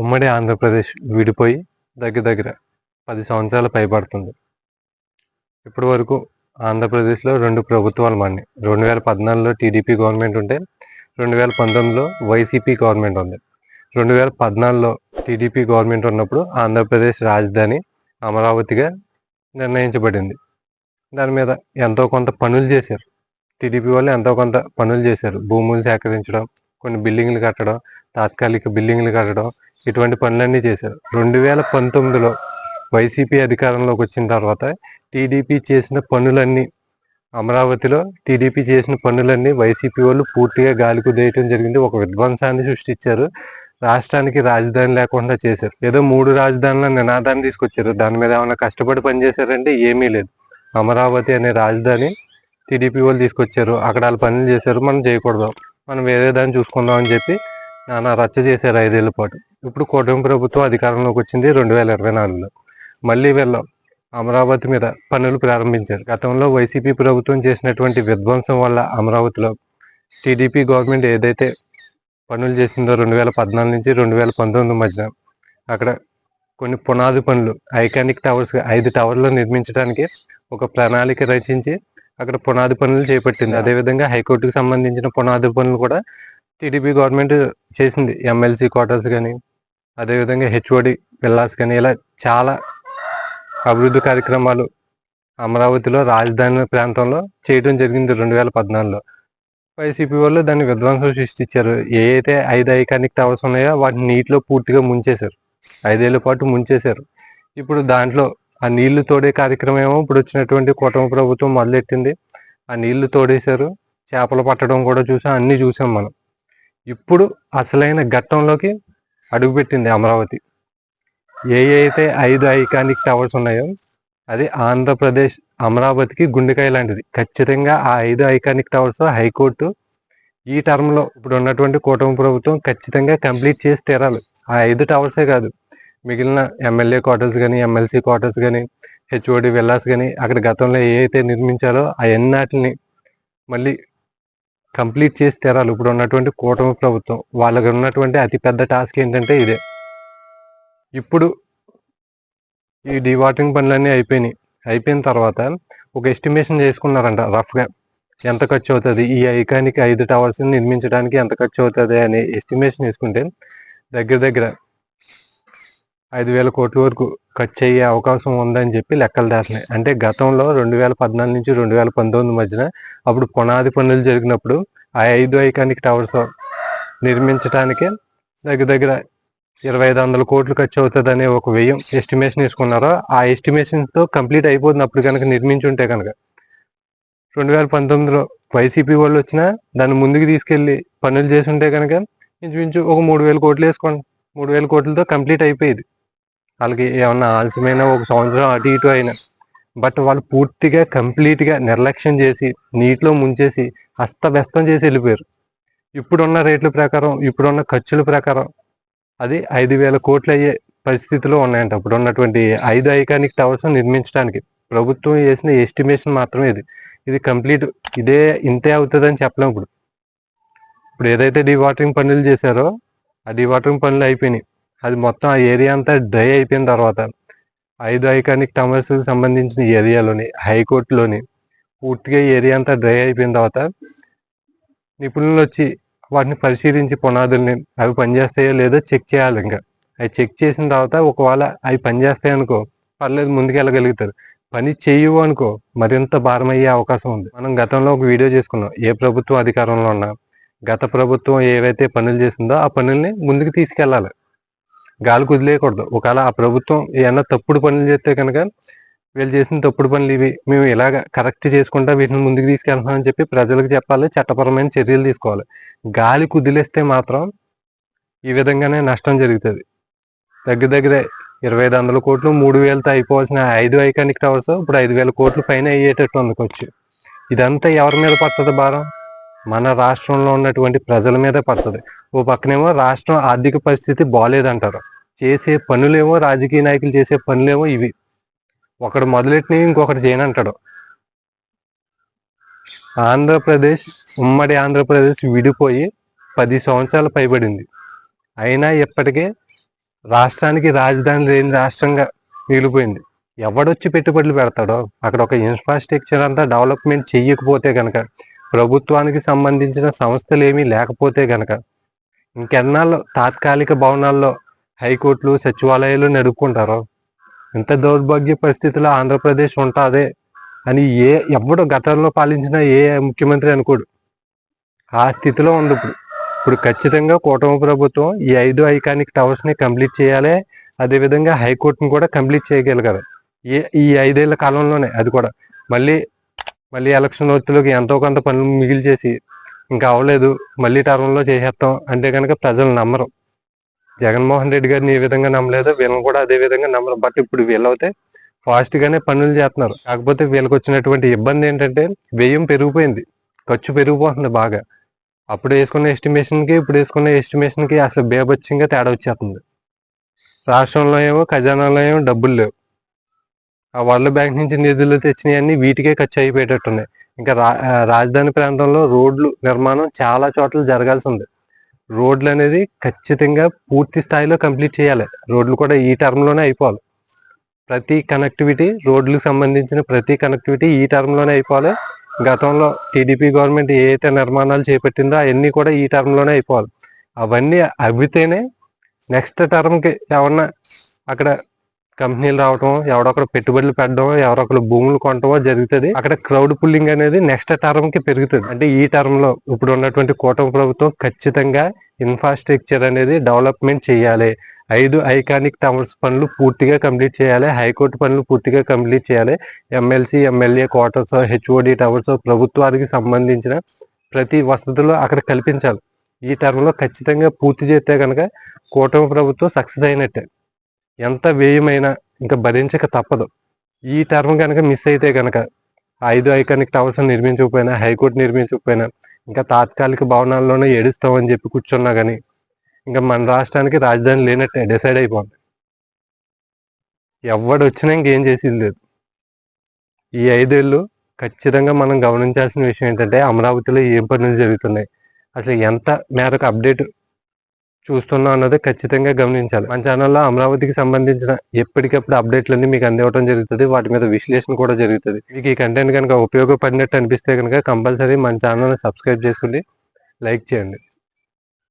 ఉమ్మడి ఆంధ్రప్రదేశ్ విడిపోయి దగ్గర దగ్గర పది సంవత్సరాలు పైబడుతుంది. ఇప్పటి వరకు ఆంధ్రప్రదేశ్లో రెండు ప్రభుత్వాలు మన్ని రెండు వేల పద్నాలుగులో టీడీపీ గవర్నమెంట్ ఉంటే రెండు వేల పంతొమ్మిదిలో వైసీపీ గవర్నమెంట్ ఉంది. రెండు వేల పద్నాలుగులో టీడీపీ గవర్నమెంట్ ఉన్నప్పుడు ఆంధ్రప్రదేశ్ రాజధాని అమరావతిగా నిర్ణయించబడింది. దాని మీద ఎంతో కొంత పనులు చేశారు. టీడీపీ వాళ్ళు ఎంతో కొంత పనులు చేశారు. భూములు సేకరించడం కొన్ని బిల్డింగ్లు కట్టడం తాత్కాలిక బిల్డింగ్లు కట్టడం ఇటువంటి పనులన్నీ చేశారు. రెండు వేల పంతొమ్మిదిలో వైసీపీ అధికారంలోకి వచ్చిన తర్వాత టీడీపీ చేసిన పనులన్నీ అమరావతిలో టీడీపీ చేసిన పనులన్నీ వైసీపీ వాళ్ళు పూర్తిగా గాలి కుదేయటం జరిగింది. ఒక విధ్వంసాన్ని సృష్టించారు. రాష్ట్రానికి రాజధాని లేకుండా చేశారు. ఏదో మూడు రాజధానుల నినాదాన్ని తీసుకొచ్చారు. దాని మీద ఏమైనా కష్టపడి పనిచేశారంటే ఏమీ లేదు. అమరావతి అనే రాజధాని టీడీపీ వాళ్ళు తీసుకొచ్చారు. అక్కడ వాళ్ళు పనులు చేశారు. మనం చేయకూడదు. మనం వేరే దాన్ని చూసుకుందాం అని చెప్పి నానా రచ్చ చేశారు ఐదేళ్ళ పాటు. ఇప్పుడు కూటమి ప్రభుత్వం అధికారంలోకి వచ్చింది రెండు వేల ఇరవై నాలుగులో. మళ్ళీ వీళ్ళు. అమరావతి మీద పనులు ప్రారంభించారు. గతంలో వైసీపీ ప్రభుత్వం చేసినటువంటి విధ్వంసం వల్ల అమరావతిలో టీడీపీ గవర్నమెంట్ ఏదైతే పనులు చేసిందో రెండు వేల పద్నాలుగు నుంచి రెండు వేల పంతొమ్మిది మధ్య అక్కడ కొన్ని పునాది పనులు ఐకానిక్ టవర్స్ ఐదు టవర్లు నిర్మించడానికి ఒక ప్రణాళిక రచించి అక్కడ పునాది పనులు చేపట్టింది. అదేవిధంగా హైకోర్టుకు సంబంధించిన పునాది పనులు కూడా టీడీపీ గవర్నమెంట్ చేసింది. ఎమ్మెల్సీ క్వార్టర్స్ కానీ అదేవిధంగా హెచ్ఓడి పిల్లాస్ కానీ ఇలా చాలా అభివృద్ధి కార్యక్రమాలు అమరావతిలో రాజధాని ప్రాంతంలో చేయడం జరిగింది రెండు వేల పద్నాలుగులో. వైసీపీ వాళ్ళు దాన్ని విధ్వంసం సృష్టించారు. ఏ అయితే ఐదు ఐకానిక్ టవర్స్ ఉన్నాయో వాటిని నీటిలో పూర్తిగా ముంచేశారు. ఐదేళ్ళ పాటు ముంచేశారు. ఇప్పుడు దాంట్లో ఆ నీళ్ళు తోడే కార్యక్రమం ఏమో ఇప్పుడు వచ్చినటువంటి కూటమి ప్రభుత్వం మొదలెట్టింది. ఆ నీళ్ళు తోడేశారు. చేపలు పట్టడం కూడా చూసాం. అన్ని చూసాం మనం. ఇప్పుడు అసలైన ఘట్టంలోకి అడుగుపెట్టింది అమరావతి. ఏ అయితే ఐదు ఐకానిక్ టవర్స్ ఉన్నాయో అది ఆంధ్రప్రదేశ్ అమరావతికి గుండెకాయ లాంటిది. ఖచ్చితంగా ఆ ఐదు ఐకానిక్ టవర్స్ హైకోర్టు ఈ టర్మ్లో ఇప్పుడు ఉన్నటువంటి కూటమి ప్రభుత్వం ఖచ్చితంగా కంప్లీట్ చేసి తీరాలి. ఆ ఐదు టవర్సే కాదు. మిగిలిన ఎమ్మెల్యే క్వార్టర్స్ కానీ ఎమ్మెల్సీ క్వార్టర్స్ కానీ హెచ్ఓడి విల్లాస్ కానీ అక్కడ గతంలో ఏ నిర్మించారో ఆ మళ్ళీ కంప్లీట్ చేసి తెరాలి. ఇప్పుడు ఉన్నటువంటి కూటమి ప్రభుత్వం వాళ్ళకి ఉన్నటువంటి అతిపెద్ద టాస్క్ ఏంటంటే ఇదే. ఇప్పుడు ఈ డివాటరింగ్ పనులన్నీ అయిపోయినాయి. అయిపోయిన తర్వాత ఒక ఎస్టిమేషన్ చేసుకున్నారంట రఫ్గా ఎంత ఖర్చు అవుతుంది? ఈ ఐకానికి ఐదు టవర్స్ నిర్మించడానికి ఎంత ఖర్చు అవుతుంది? అనే ఎస్టిమేషన్ వేసుకుంటే దగ్గర దగ్గర ఐదు వేల కోట్ల వరకు ఖర్చు అయ్యే అవకాశం ఉందని చెప్పి లెక్కలు దాటినాయి. అంటే గతంలో రెండు వేల పద్నాలుగు నుంచి రెండు వేల పంతొమ్మిది మధ్యన అప్పుడు పునాది పనులు జరిగినప్పుడు ఆ ఐదు ఐకానిక్ టవర్స్ నిర్మించడానికి దగ్గర దగ్గర ఇరవై ఐదు వందల కోట్లు ఖర్చు అవుతుంది అనే ఒక వ్యయం ఎస్టిమేషన్ వేసుకున్నారో ఆ ఎస్టిమేషన్తో కంప్లీట్ అయిపోతుంది అప్పుడు కనుక నిర్మించుంటే కనుక రెండు వేల పంతొమ్మిదిలో వైసీపీ వాళ్ళు వచ్చినా దాన్ని ముందుకు తీసుకెళ్ళి పనులు చేసి ఉంటే కనుక ఇంచుమించు ఒక మూడు వేల కోట్లు వేసుకోండి. మూడు వేల కోట్లతో కంప్లీట్ అయిపోయేది. వాళ్ళకి ఏమన్నా ఆలస్యమైన ఒక సంవత్సరం అటు ఇటు అయినా. బట్ వాళ్ళు పూర్తిగా కంప్లీట్గా నిర్లక్ష్యం చేసి నీటిలో ముంచేసి అస్తవ్యస్తం చేసి వెళ్ళిపోయారు. ఇప్పుడున్న రేట్ల ప్రకారం ఇప్పుడున్న ఖర్చుల ప్రకారం అది ఐదు వేల కోట్లు అయ్యే పరిస్థితిలో ఉన్నాయంట. అప్పుడు ఉన్నటువంటి ఐదు ఐకానిక్ టవర్స్ నిర్మించడానికి ప్రభుత్వం చేసిన ఎస్టిమేషన్ మాత్రమే ఇది. ఇది కంప్లీట్ ఇదే ఇంతే అవుతుందని చెప్పలేం ఇప్పుడు. ఇప్పుడు ఏదైతే డీవాటరింగ్ పనులు చేశారో ఆ డీవాటరింగ్ పనులు అయిపోయినాయి. అది మొత్తం ఆ ఏరియా అంతా డ్రై అయిపోయిన తర్వాత ఐదు ఐకానిక్ టవర్స్ సంబంధించిన ఏరియాలోని హైకోర్టులోని పూర్తిగా ఏరియా అంతా డ్రై అయిపోయిన తర్వాత నిపుణులు వచ్చి వాటిని పరిశీలించి పునాదుల్ని అవి పనిచేస్తాయో లేదో చెక్ చేయాలి ఇంకా. అవి చెక్ చేసిన తర్వాత ఒకవేళ అవి పనిచేస్తాయి అనుకో పర్లేదు ముందుకు వెళ్ళగలుగుతారు పని చేయవు అనుకో మరింత భారం అయ్యే అవకాశం ఉంది. మనం గతంలో ఒక వీడియో చేసుకున్నాం. ఏ ప్రభుత్వం అధికారంలో ఉన్నా గత ప్రభుత్వం ఏవైతే పనులు చేసిందో ఆ పనుల్ని ముందుకు తీసుకెళ్ళాలి. గాలి కుదిలేయకూడదు. ఒకవేళ ఆ ప్రభుత్వం ఏమన్నా తప్పుడు పనులు చేస్తే కనుక వీళ్ళు చేసిన తప్పుడు పనులు ఇవి మేము ఇలాగ కరెక్ట్ చేసుకుంటా వీటిని ముందుకు తీసుకెళ్తామని చెప్పి ప్రజలకు చెప్పాలి. చట్టపరమైన చర్యలు తీసుకోవాలి. గాలి కుదిలేస్తే మాత్రం ఈ విధంగానే నష్టం జరుగుతుంది. దగ్గర దగ్గర ఇరవై ఐదు వందల కోట్లు మూడు వేలతో అయిపోవాల్సిన ఐదు ఐకానిక్ టవర్స్ ఇప్పుడు ఐదు వేల కోట్లు పైన అయ్యేటట్టు అందుకొచ్చు ఇదంతా ఎవరి మీద పడుతుంది భారం? మన రాష్ట్రంలో ఉన్నటువంటి ప్రజల మీద పడుతుంది. ఓ పక్కనేమో రాష్ట్రం ఆర్థిక పరిస్థితి బాగాలేదంటారు చేసే పనులేమో రాజకీయ నాయకులు చేసే పనులేమో ఇవి. ఒకడు మొదలెట్టినవి ఇంకొకటి చేయనంటాడు. ఆంధ్రప్రదేశ్ ఉమ్మడి ఆంధ్రప్రదేశ్ విడిపోయి పది సంవత్సరాలు పైబడింది. అయినా ఇప్పటికే రాష్ట్రానికి రాజధాని లేని రాష్ట్రంగా మిగిలిపోయింది. ఎవడొచ్చి పెట్టుబడులు పెడతాడో అక్కడ ఒక ఇన్ఫ్రాస్ట్రక్చర్ అంతా డెవలప్మెంట్ చెయ్యకపోతే కనుక ప్రభుత్వానికి సంబంధించిన సంస్థలు ఏమీ లేకపోతే గనక ఇంకెన్నాళ్ళు తాత్కాలిక భవనాల్లో హైకోర్టులు సచివాలయాలు నడుపుకుంటారో? ఇంత దౌర్భాగ్య పరిస్థితిలో ఆంధ్రప్రదేశ్ ఉంటాదే అని ఏ ఎవడు గతంలో పాలించిన ఏ ముఖ్యమంత్రి అనుకోడు. ఆ స్థితిలో ఉంది ఇప్పుడు. ఇప్పుడు ఖచ్చితంగా కూటమి ప్రభుత్వం ఈ ఐదు ఐకానిక్ టవర్స్ని కంప్లీట్ చేయాలి. అదేవిధంగా హైకోర్టును కూడా కంప్లీట్ చేయగలగాలి. ఏ ఈ ఐదేళ్ళ కాలంలోనే అది కూడా. మళ్ళీ మళ్ళీ ఎలక్షన్ ఒత్తులోకి ఎంతో కొంత పనులు మిగిలి చేసి ఇంకా అవ్వలేదు. మళ్ళీ టర్మ్లో చేసేస్తాం అంటే కనుక ప్రజలు నమ్మరు. జగన్మోహన్ రెడ్డి గారిని ఏ విధంగా నమ్మలేదు వీళ్ళని కూడా అదే విధంగా నమ్మరు. బట్ ఇప్పుడు వీళ్ళైతే ఫాస్ట్గానే పనులు చేస్తున్నారు కాకపోతే వీళ్ళకి వచ్చినటువంటి ఇబ్బంది ఏంటంటే వ్యయం పెరిగిపోయింది. ఖర్చు పెరిగిపోతుంది బాగా. అప్పుడు వేసుకున్న ఎస్టిమేషన్కి ఇప్పుడు వేసుకున్న ఎస్టిమేషన్కి అసలు బేబచ్చింగా తేడా వచ్చేస్తుంది రాష్ట్రంలో ఏమో ఖజానాలో ఏమో డబ్బులు లేవు. ఆ వరల్డ్ బ్యాంక్ నుంచి నిధులు తెచ్చినవన్నీ వీటికే ఖర్చు అయిపోయేటట్టున్నాయి. ఇంకా రా రాజధాని ప్రాంతంలో రోడ్లు నిర్మాణం చాలా చోట్ల జరగాల్సి ఉంది. రోడ్లు అనేది ఖచ్చితంగా పూర్తి స్థాయిలో కంప్లీట్ చేయాలి. రోడ్లు కూడా ఈ టర్మ్లోనే అయిపోవాలి. ప్రతి కనెక్టివిటీ రోడ్లకు సంబంధించిన ప్రతి కనెక్టివిటీ ఈ టర్మ్లోనే అయిపోవాలి. గతంలో టీడీపీ గవర్నమెంట్ ఏ అయితే నిర్మాణాలు చేపట్టిందో అవన్నీ కూడా ఈ టర్మ్లోనే అయిపోవాలి. అవన్నీ అవితేనే నెక్స్ట్ టర్మ్కి ఏమన్నా అక్కడ కంపెనీలు రావటం ఎవడొక్కడ పెట్టుబడులు పెట్టడం ఎవరొకరు భూములు కొనటమో జరుగుతుంది. అక్కడ క్రౌడ్ పుల్లింగ్ అనేది నెక్స్ట్ టర్మ్కి పెరుగుతుంది. అంటే ఈ టర్మ్లో ఇప్పుడు ఉన్నటువంటి కూటమి ప్రభుత్వం ఖచ్చితంగా ఇన్ఫ్రాస్ట్రక్చర్ అనేది డెవలప్మెంట్ చేయాలి. ఐదు ఐకానిక్ టవర్స్ పనులు పూర్తిగా కంప్లీట్ చేయాలి. హైకోర్టు పనులు పూర్తిగా కంప్లీట్ చేయాలి. MLC MLA quarters HOD towers ప్రభుత్వానికి సంబంధించిన ప్రతి వసతులు అక్కడ కల్పించాలి. ఈ టర్మ్లో ఖచ్చితంగా పూర్తి చేస్తే కనుక కూటమి ప్రభుత్వం సక్సెస్ అయినట్టే. ఎంత వ్యయమైనా ఇంకా భరించక తప్పదు. ఈ టర్మ్ కనుక మిస్ అయితే కనుక ఐదు ఐకానిక్ టవర్స్ నిర్మించకపోయినా హైకోర్టు నిర్మించకపోయినా ఇంకా తాత్కాలిక భవనాల్లోనే ఏడుస్తామని చెప్పి కూర్చున్నా కానీ ఇంకా మన రాష్ట్రానికి రాజధాని లేనట్టే డిసైడ్ అయిపోయింది ఎవడు వచ్చినా ఇంకేం చేసేది లేదు. ఈ ఐదేళ్ళు ఖచ్చితంగా మనం గమనించాల్సిన విషయం ఏంటంటే అమరావతిలో ఏం పనులు జరుగుతున్నాయి? అసలు ఎంత మేరకు అప్డేట్ చూస్తున్నా అన్నది ఖచ్చితంగా గమనించాలి. మన ఛానల్లో అమరావతికి సంబంధించిన ఎప్పటికప్పుడు అప్డేట్లన్నీ మీకు అందివ్వడం జరుగుతుంది. వాటి మీద విశ్లేషణ కూడా జరుగుతుంది. మీకు ఈ కంటెంట్ కనుక ఉపయోగపడినట్టు అనిపిస్తే కనుక కంపల్సరీ మన ఛానల్ని సబ్స్క్రైబ్ చేసుకోండి లైక్ చేయండి.